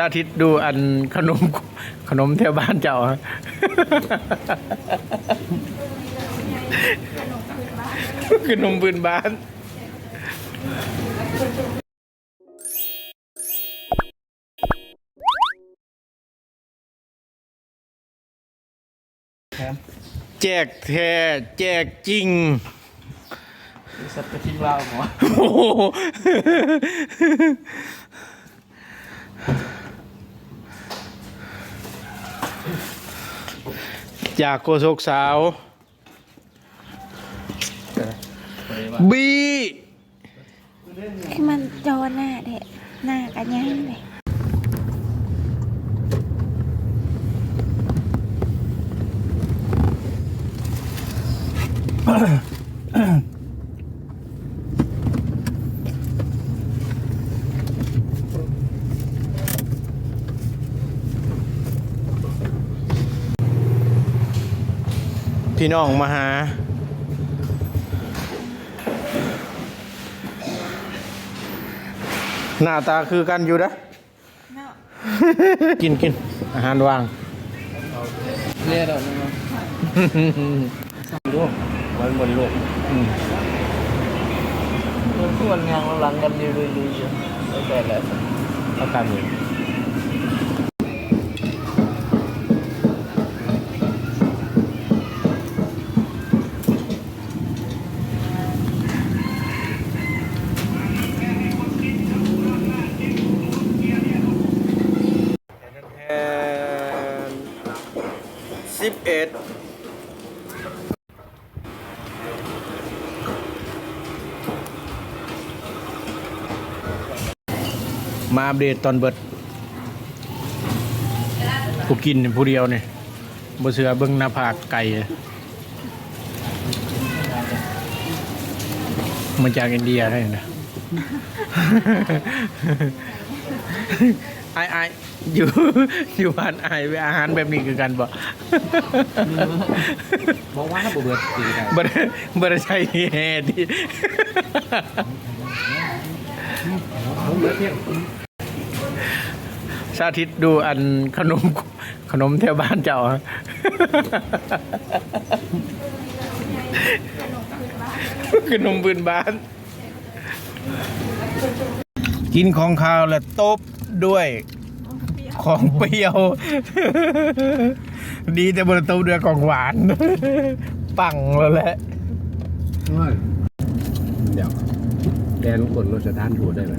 สาธิตดูอันขนมขนมแถวบ้านเจ้าฮะขนมพื้นบ้าน แจกแท้แจกจริงสัตว์กระทิงลาวหมอโอ้โห จากโกศกสาว บีให้มันจอหน้าเด็หน้ากันยังเลย พี่น้องมาหา หน้าตาคือกันอยู่นะเนาะกินกินอาหารว่างเล่ดอกนะลูกมันบนลูกมันควรงานหลังกันดีดีดีอยู่ไม่แต่แล้วเอาตามนี้ สิบเอ็ดมาอัปเดตตอนเบิดผู้กินผู้เดียวเนี่ยบ่เสือเบิ่งหน้าผากไก่มาจากอินเดียได้นะ ไอไอายอยู่อยู่บ้านไอายอาหารแบบนี้คือกันบ่บอกว่าถ้าบ่เบิดตีกันบ่ได้บ่ได้ใช้แฮดิผมเบิดเที่ยงสาธิตดูอันขนมขนมแถวบ้านเจ้าฮะขนมพื้นบ้าน กินของข้าวแล้วตบ ด้วยของเปรี้ยว ดีแต่บนตบด้วยของหวาน ปังแล้วแหละเดี๋ยวแกนกดรถสถานถูได้ไหม